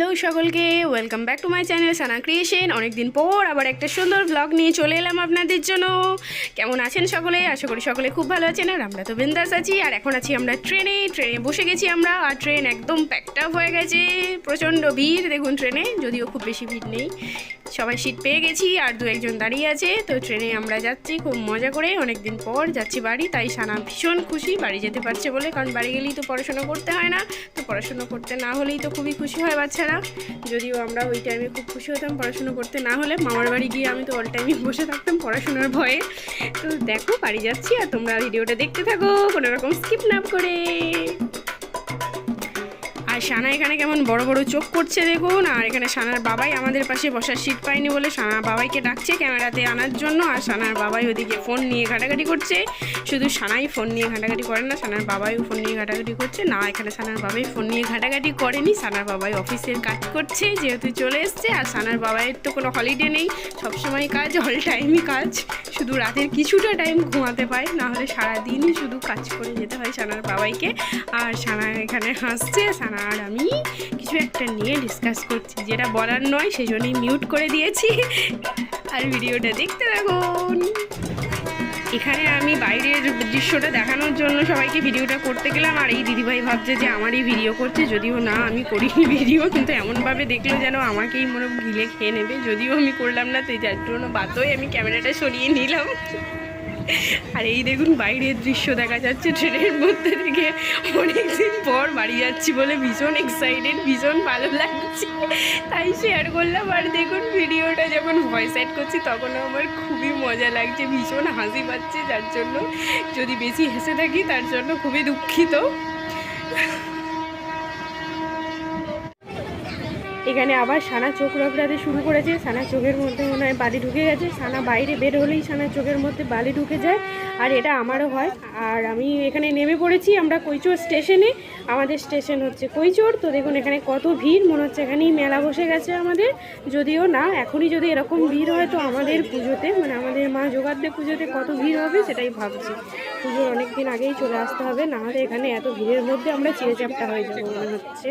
Hello সকলকে welcome back to my channel Sana creation অনেকদিন পর আবার একটা সুন্দর ব্লগ নিয়ে চলে এলাম আপনাদের জন্য। কেমন আছেন সকলে? আশা করি সকলে খুব ভালো আছেন, আর আমরা তো বিন্দাস আছি। আর এখন আছি আমরা ট্রেনে ট্রেনে বসে গেছি আমরা, আর ট্রেন একদম প্যাকড আপ হয়ে গেছে। প্রচণ্ড ভিড়, দেখুন ট্রেনে, যদিও খুব বেশি ভিড় নেই। সবাই সিট পেয়ে গেছি আর দু একজন দাঁড়িয়ে আছে। তো ট্রেনে আমরা যাচ্ছি খুব মজা করে। অনেকদিন পর যাচ্ছি বাড়ি, তাই সানা ভীষণ খুশি। বাড়ি যেতে পারছে বলে, কারণ বাড়ি গেলেই তো পড়াশোনা করতে হয় না। তো পড়াশোনা করতে না হলেই তো খুবই খুশি হয় বাচ্চারা। যদিও আমরা ওই টাইমে খুব খুশি হতাম পড়াশোনা করতে না হলে। মামার বাড়ি গিয়ে আমি তো অল টাইমে বসে থাকতাম পড়াশোনার ভয়ে। তো দেখো, বাড়ি যাচ্ছি আর তোমরা ভিডিওটা দেখতে থাকো। কোনো রকম স্কিপ না করে। সানা এখানে কেমন বড় বড় চোখ করছে দেখুন, আর এখানে সানার বাবাই আমাদের পাশে বসার সিট পায়নি বলে সানার বাবাইকে ডাকছে ক্যামেরাতে আনার জন্য, আর সানার বাবাই ওদিকে ফোন নিয়ে ঘাটাঘাটি করছে। শুধু সানাই ফোন নিয়ে ঘাটাঘাটি করে না সানার বাবাইও ফোন নিয়ে ঘাটাঘাটি করছে। না, এখানে সানার বাবাই ফোন নিয়ে ঘাটাঘাটি করেনি সানার বাবাই অফিসের কাজ করছে, যেহেতু চলে এসছে, আর সানার বাবাইয়ের তো কোনো হলিডে নেই। সবসময় কাজ অল টাইমই কাজ। শুধু রাতের কিছুটা টাইম ঘুমাতে পায়, না হলে সারাদিনই শুধু কাজ করে যেতে হয় সানার বাবাইকে। আর সানা এখানে হাসছে সানা আর আমি কিছু একটা নিয়ে ডিসকাস করছি, যেটা বলার নয় সেই জন্যই মিউট করে দিয়েছি। আর ভিডিওটা দেখতে থাকুন। এখানে আমি বাইরের দৃশ্যটা দেখানোর জন্য সবাইকে ভিডিওটা করতে গেলাম, আর এই দিদিভাই ভাবছে যে আমারই ভিডিও করছে, যদিও না, আমি করিনি ভিডিও কিন্তু এমনভাবে দেখল যেন আমাকেই মনে গিলে খেয়ে নেবে, যদিও আমি করলাম না, তো যার জন্য বাধ্যই আমি ক্যামেরাটা সরিয়ে নিলাম। আর এই দেখুন বাইরের দৃশ্য দেখা যাচ্ছে, ট্রেনের মধ্যে থেকে অনেকদিন পর বাড়ি যাচ্ছি বলে ভীষণ এক্সাইটেড ভীষণ ভালো লাগছে। তাই শেয়ার করলাম আর দেখুন ভিডিওটা যখন ভয়েস অ্যাড করছি তখনও আমার খুবই মজা লাগছে, ভীষণ হাসি পাচ্ছে, যার জন্য যদি বেশি হেসে থাকি তার জন্য খুবই দুঃখিত। এখানে আবার সানা চোখ রগড়াতে শুরু করেছে। সানা চোখের মধ্যে মনে হয় বালি ঢুকে গেছে। সানা বাইরে বের হলেই সানা চোখের মধ্যে বালি ঢুকে যায়। আর এটা আমারও হয়। আর আমি এখানে নেমে পড়েছি আমরা কৈচোর স্টেশনে। আমাদের স্টেশন হচ্ছে কৈচোর। তো দেখুন এখানে কত ভিড়। মনে হচ্ছে এখানেই মেলা বসে গেছে আমাদের। যদিও না, এখনই যদি এরকম ভিড় হয় তো আমাদের পুজোতে মানে আমাদের মা যোগাদ্দে পুজোতে কত ভিড় হবে সেটাই ভাবছি। পুজোর অনেক দিন আগেই চলে আসতে হবে। না হলে এখানে এত ভিড়ের মধ্যে আমরা চিড়ে চাপটা হয়ে যাব মনে হচ্ছে।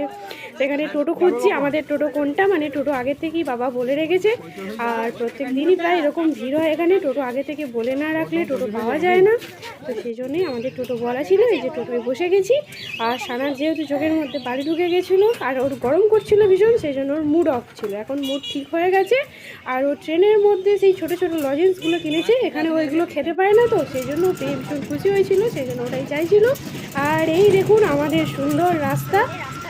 তো এখানে টোটো খুঁজছি, আমাদের টোটো কোনটা? মানে টোটো আগে থেকেই বাবা বলে রেখেছে। আর প্রত্যেক দিনই প্রায় এরকম ভিড় হয় এখানে। টোটো আগে থেকে বলে না রাখলে টোটো পাওয়া যায় না। তো সেই জন্যই আমাদের টোটো বলা ছিল, এই যে টোটোয় বসে গেছি। আর সানার যেহেতু চোখের মধ্যে বাড়ি ঢুকে গেছিল, আর ওর গরম করছিল ভীষণ, সেই জন্য ওর মুড অফ ছিল। এখন মুড ঠিক হয়ে গেছে। আর ও ট্রেনের মধ্যে সেই ছোটো ছোটো লজেন্সগুলো কিনেছে, এখানে ওইগুলো খেতে পায় না তো, সেই জন্য পেয়ে ভীষণ খুশি হয়েছিল, সেই জন্য ওটাই চাইছিল। আর এই দেখুন, আমাদের সুন্দর রাস্তা।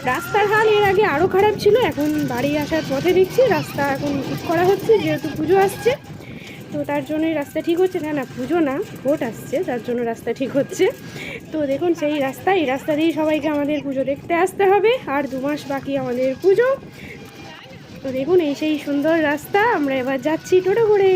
রাস্তার হাল এর আগে আরও খারাপ ছিল, এখন বাড়ি আসার পথে দেখছি রাস্তা এখন ঠিক করা হচ্ছে, যেহেতু পুজো আসছে। তো তার জন্যই রাস্তা ঠিক হচ্ছে, না না, পুজো না, ভোট আসছে, তার জন্য রাস্তা ঠিক হচ্ছে। তো দেখুন, সেই রাস্তা, এই রাস্তা দিয়েই সবাইকে আমাদের পুজো দেখতে আসতে হবে, আর দু মাস বাকি আমাদের পুজো। তো দেখুন, এই সেই সুন্দর রাস্তা, আমরা এবার যাচ্ছি টোটো করে।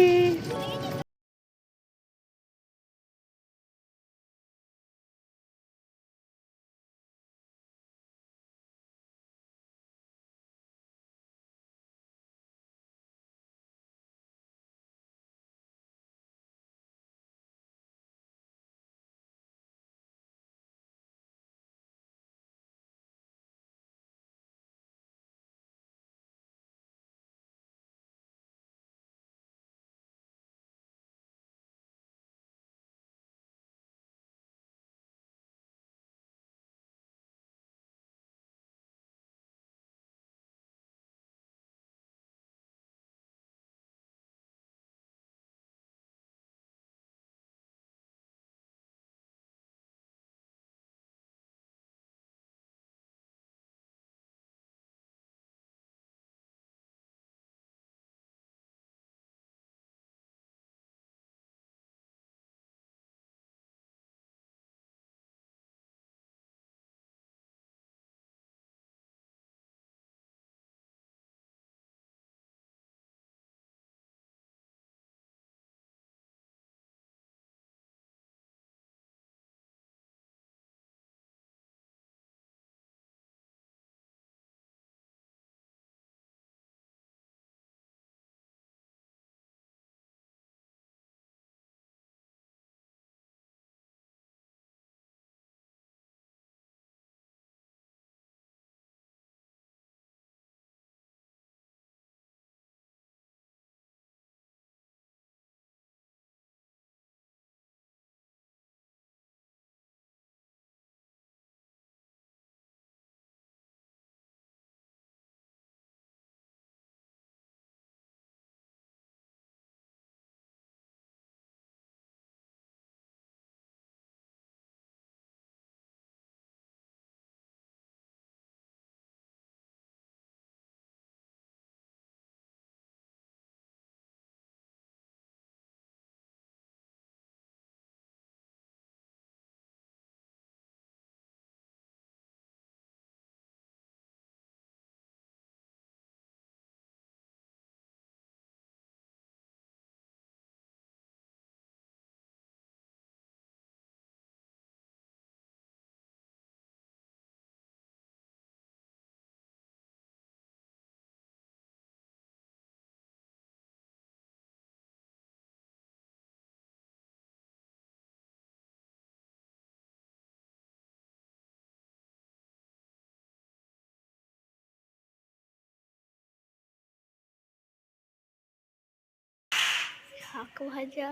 শাক ভাজা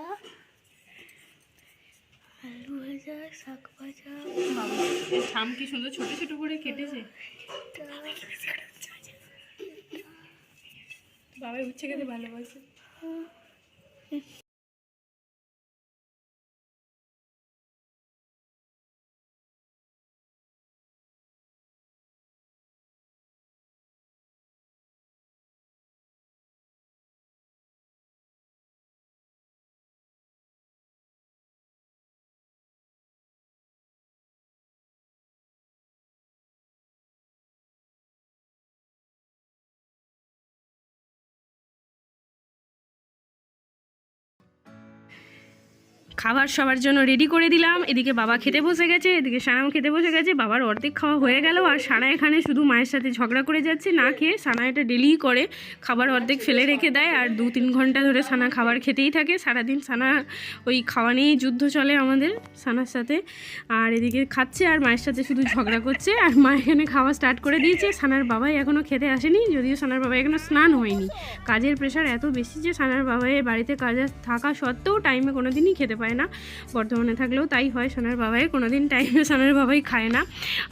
আলু ভাজা শাক ভাজা। থাম কি সুন্দর ছোট ছোট করে কেটেছে? বাবা উচ্ছে খেতে ভালোবাসে। খাবার সবার জন্য রেডি করে দিলাম। এদিকে বাবা খেতে বসে গেছে, এদিকে সানাও খেতে বসে গেছে। বাবার অর্ধেক খাওয়া হয়ে গেল আর সানা এখানে শুধু মায়ের সাথে ঝগড়া করে যাচ্ছে, না খেয়ে সানা এটা ডেলিই করে। খাবার অর্ধেক ফেলে রেখে দেয় আর দু তিন ঘণ্টা ধরে সানা খাবার খেতেই থাকে। সারাদিন সানা ওই খাওয়া নিয়েই যুদ্ধ চলে আমাদের সানার সাথে। আর এদিকে খাচ্ছে আর মায়ের সাথে শুধু ঝগড়া করছে। আর মা এখানে খাওয়া স্টার্ট করে দিয়েছে। সানার বাবাই এখনও খেতে আসেনি, যদিও সানার বাবা এখনও স্নান হয়নি। কাজের প্রেশার এত বেশি যে সানার বাবাই বাড়িতে কাজে থাকা সত্ত্বেও টাইমে কোনো দিনই খেতে পায় না। বর্তমানে থাকলেও তাই হয় সোনার বাবাই। কোনো দিন টাইমে সোনার বাবাই খায় না।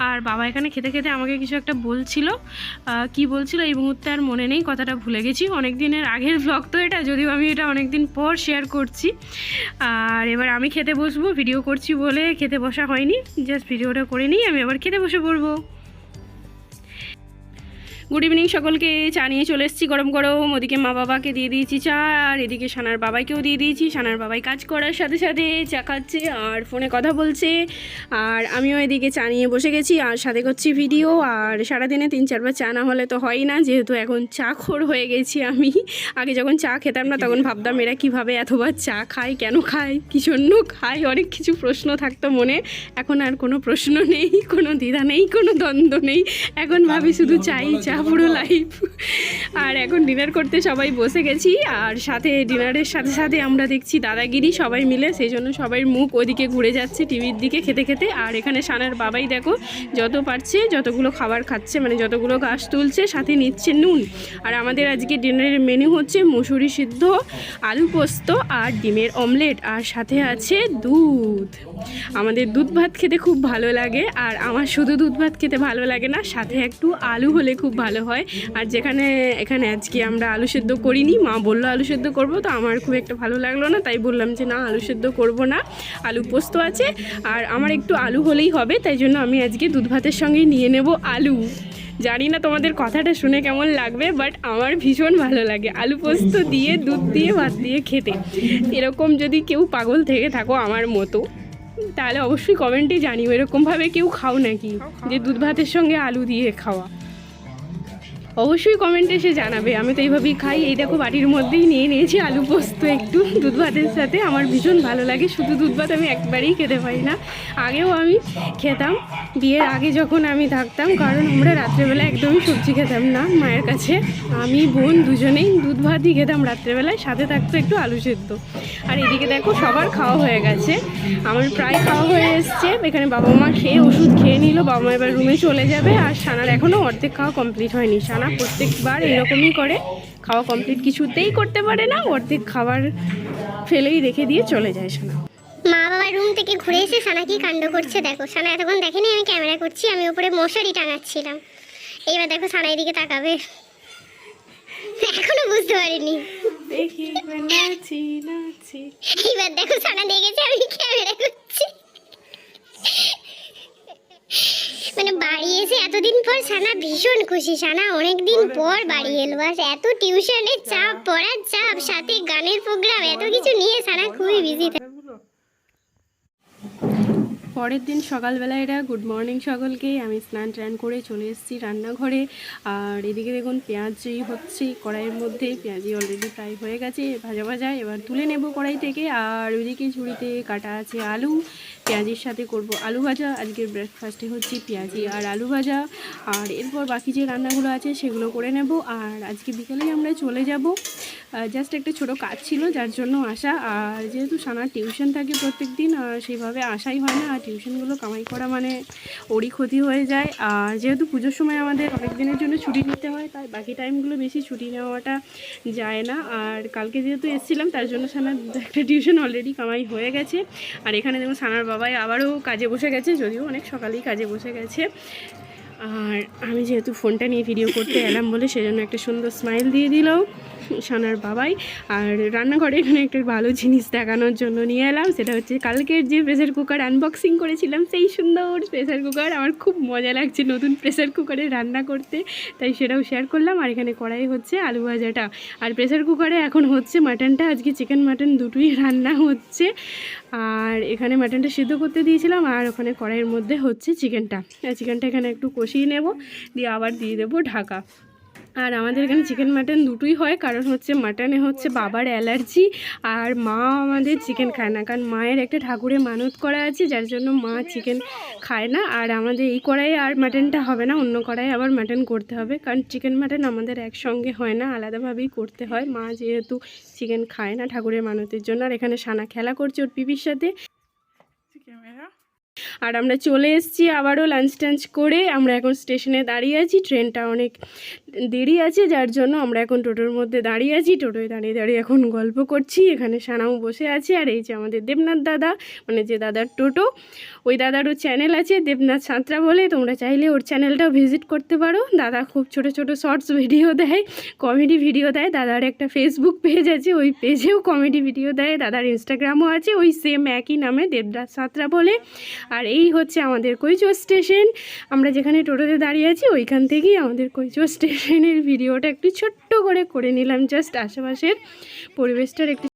আর বাবা এখানে খেতে খেতে আমাকে কিছু একটা বলছিল। কি বলছিল এই মুহূর্তে আর মনে নেই, কথাটা ভুলে গেছি। অনেক দিনের আগের ব্লগ তো এটা, যদিও আমি এটা অনেক দিন পর শেয়ার করছি। আর এবার আমি খেতে বসবো ভিডিও করছি বলে খেতে বসা হয়নি। জাস্ট ভিডিওটা করে নিই, আমি আবার খেতে বসে পড়ব। গুড ইভিনিং সকলকে, চা নিয়ে চলে এসেছি গরম গরম। ওদিকে মা বাবাকে দিয়ে দিয়েছি চা, আর এদিকে সানার বাবাইকেও দিয়ে দিয়েছি। সানার বাবাই কাজ করার সাথে সাথে চা খাচ্ছে আর ফোনে কথা বলছে। আর আমিও এদিকে চা নিয়ে বসে গেছি আর সাথে করছি ভিডিও। আর সারাদিনে তিন চারবার চা না হলে তো হয় না, যেহেতু এখন চা খোর হয়ে গেছি আমি। আগে যখন চা খেতাম না, তখন ভাবতাম এরা কীভাবে এতবার চা খায়, কেন খায়, কী জন্য খায়, অনেক কিছু প্রশ্ন থাকতো মনে। এখন আর কোনো প্রশ্ন নেই, কোনো দ্বিধা নেই, কোনো দ্বন্দ্ব নেই। এখন ভাবি শুধু চাই চা পুরো লাইফ আর এখন ডিনার করতে সবাই বসে গেছি, আর সাথে ডিনারের সাথে সাথে আমরা দেখছি দাদাগিরি সবাই মিলে, সেই জন্য সবাই মুখ ওদিকে ঘুরে যাচ্ছে টিভির দিকে খেতে খেতে। আর এখানে সানার বাবাই দেখো, যত পারছে যতগুলো খাবার খাচ্ছে মানে যতগুলো গাছ তুলছে, সাথে নিচ্ছে নুন। আর আমাদের আজকে ডিনারের মেনু হচ্ছে মুসুরি সিদ্ধ, আলু পোস্ত আর ডিমের অমলেট আর সাথে আছে দুধ। আমাদের দুধ ভাত খেতে খুব ভালো লাগে আর আমার শুধু দুধ ভাত খেতে ভালো লাগে না, সাথে একটু আলু হলে খুব ভালো হয়। আর যেখানে, এখানে আজকে আমরা আলু সেদ্ধ করিনি, মা বলল আলু সেদ্ধ করব, তো আমার খুব একটা ভালো লাগল না, তাই বললাম যে না, আলু সেদ্ধ করব না, আলু পোস্ত আছে, আর আমার একটু আলু হলেই হবে, তাই জন্য আমি আজকে দুধ ভাতের সঙ্গে নিয়ে নেব আলু। জানি না তোমাদের কথাটা শুনে কেমন লাগবে বাট আমার ভীষণ ভালো লাগে আলু পোস্ত দিয়ে, দুধ দিয়ে, ভাত দিয়ে খেতে। এরকম যদি কেউ পাগল থেকে থাকো আমার মতো। তাহলে অবশ্যই কমেন্টে জানিও এরকমভাবে কেউ খাও নাকি? যে দুধ ভাতের সঙ্গে আলু দিয়ে খাওয়া। অবশ্যই কমেন্টে এসে জানাবে। আমি তো এইভাবেই খাই। এই দেখো বাটির মধ্যেই নিয়ে নিয়েছি আলু পোস্ত একটু। দুধ ভাতের সাথে। আমার ভীষণ ভালো লাগে। শুধু দুধ ভাত আমি একবারেই খেতে পারি না। আগেও আমি খেতাম। বিয়ের আগে যখন আমি থাকতাম, কারণ আমরা রাত্রেবেলা একদমই সবজি খেতাম না মায়ের কাছে। আমি, বোন দুজনেই দুধ ভাতই খেতাম রাত্রেবেলায়। সাথে থাকতো একটু আলু সেদ্ধ। আর এদিকে দেখো, সবার খাওয়া হয়ে গেছে। আমার প্রায় খাওয়া হয়ে এসছে। এখানে বাবা মা খেয়ে ওষুধ খেয়ে নিল। বাবা মা এবার রুমে চলে যাবে। আর সানার এখনও অর্ধেক খাওয়া কমপ্লিট হয়নি। সানা প্রত্যেকবার এরকমই করে। খাওয়া কমপ্লিট কিছুতেই করতে পারে না অর্ধেক খাবার ফেলেই রেখে দিয়ে চলে যায় সানা। মা বাবার রুম থেকে ঘুরে এসে সানা কি কাণ্ড করছে দেখো। সানা এতক্ষণ দেখেনি আমি ক্যামেরা করছি আমি উপরে মশারি টাঙাচ্ছিলাম। এইবার দেখো সানা এদিকে তাকাবে। এখনও বুঝতে পারিনি। দেখি নাচি নাচি এইবার দেখো সানা দেখেছে আমি ক্যামেরা করছি মানে বাড়ি এসে এতদিন পর সানা ভীষণ খুশি। সানা অনেকদিন পর বাড়ি এলো। আর এত টিউশনের চাপ পড়ার চাপ সাথে গানের প্রোগ্রাম এত কিছু নিয়ে সানা খুবই বিজি পরের দিন সকালবেলা এটা গুড মর্নিং সকলকে, আমি স্নান টান করে চলে এসেছি রান্নাঘরে। আর এদিকে দেখুন পেঁয়াজি হচ্ছে কড়াইয়ের মধ্যে, পেঁয়াজি অলরেডি ফ্রাই হয়ে গেছে, ভাজা ভাজা, এবার তুলে নেব কড়াই থেকে। আর ওইদিকে ঝুড়িতে কাটা আছে আলু, পেঁয়াজির সাথে করব আলু ভাজা। আজকের ব্রেকফাস্টে হচ্ছে পেঁয়াজি আর আলু ভাজা। আর এরপর বাকি যে রান্নাগুলো আছে সেগুলো করে নেব। আর আজকে বিকেলেই আমরা চলে যাব। জাস্ট একটা ছোট কাজ ছিল, যার জন্য আসা। আর যেহেতু সানার টিউশন থাকে প্রত্যেক দিন আর সেইভাবে আসাই হয় না। আর টিউশনগুলো কামাই করা মানে ওরই ক্ষতি হয়ে যায়। আর যেহেতু পুজোর সময় আমাদের অনেক দিনের জন্য ছুটি নিতে হয়, তাই বাকি টাইমগুলো বেশি ছুটি নেওয়াটা যায় না। আর কালকে যেহেতু এসেছিলাম, তার জন্য সানার একটা টিউশন অলরেডি কামাই হয়ে গেছে। আর এখানে দেখুন, সানার বাবাই আবারও কাজে বসে গেছে, যদিও অনেক সকালেই কাজে বসে গেছে। আর আমি যেহেতু ফোনটা নিয়ে ভিডিও করতে এলাম বলে, সেজন্য একটা সুন্দর স্মাইল দিয়ে দিল। সানার বাবাই। আর রান্নাঘরে এখানে একটা ভালো জিনিস দেখানোর জন্য নিয়ে এলাম, সেটা হচ্ছে কালকের যে প্রেসার কুকার আনবক্সিং করেছিলাম, সেই সুন্দর প্রেসার কুকার আমার খুব মজা লাগছে নতুন প্রেসার কুকারে রান্না করতে, তাই সেটাও শেয়ার করলাম। আর এখানে কড়াই হচ্ছে আলু ভাজাটা। আর প্রেসার কুকারে এখন হচ্ছে মাটনটা আজকে চিকেন মাটন দুটোই রান্না হচ্ছে। আর এখানে মাটনটা সিদ্ধ করতে দিয়েছিলাম, আর ওখানে কড়াইয়ের মধ্যে হচ্ছে চিকেনটা চিকেনটা এখানে একটু কষিয়ে নেব, দিয়ে আবার দিয়ে দেবো ঢাকা। আর আমাদের এখানে চিকেন মাটন দুটোই হয়। কারণ হচ্ছে মাটনে হচ্ছে বাবার অ্যালার্জি আর মা আমাদের চিকেন খায় না। কারণ মায়ের একটা ঠাকুরে মানত করা আছে, যার জন্য মা চিকেন খায় না। আর আমাদের এই কড়াইয়ে আর মাটনটা হবে না, অন্য কড়াইয়ে আবার মাটন করতে হবে। কারণ চিকেন মাটন আমাদের একসঙ্গে হয় না, আলাদাভাবেই করতে হয়। মা যেহেতু চিকেন খায় না ঠাকুরের মানতের জন্য। আর এখানে সানা খেলা করছে ওর পিপির সাথে। আর আমরা চলে এসেছি আবারও লাঞ্চ টাঞ্চ করে। আমরা এখন স্টেশনে দাঁড়িয়ে আছি। ট্রেনটা অনেক দেরি আছে, যার জন্য আমরা এখন টোটোর মধ্যে দাঁড়িয়ে আছি। টোটোয় দাঁড়িয়ে দাঁড়িয়ে এখন গল্প করছি। এখানে সানাও বসে আছে, আর এই যে আমাদের দেবনাথ দাদা মানে যে দাদার টোটো, ওই দাদারও চ্যানেল আছে, দেবনাথ সাঁতরা বলে। তোমরা চাইলে ওর চ্যানেলটাও ভিজিট করতে পারো। দাদা খুব ছোট ছোট শর্টস ভিডিও দেয় কমেডি ভিডিও দেয়। দাদার একটা ফেসবুক পেজ আছে, ওই পেজেও কমেডি ভিডিও দেয়। দাদার ইনস্টাগ্রামও আছে, ওই সেম একই নামে, দেবনাথ সাঁতরা বলে। আর এই হচ্ছে আমাদের কৈচো স্টেশন আমরা যেখানে টোটোতে দাঁড়িয়ে আছি, ওইখান থেকেই আমাদের কৈচো স্টেশনের ভিডিওটা একটু ছোট্ট করে করে নিলাম জাস্ট আশেপাশের পরিবেশটার একটু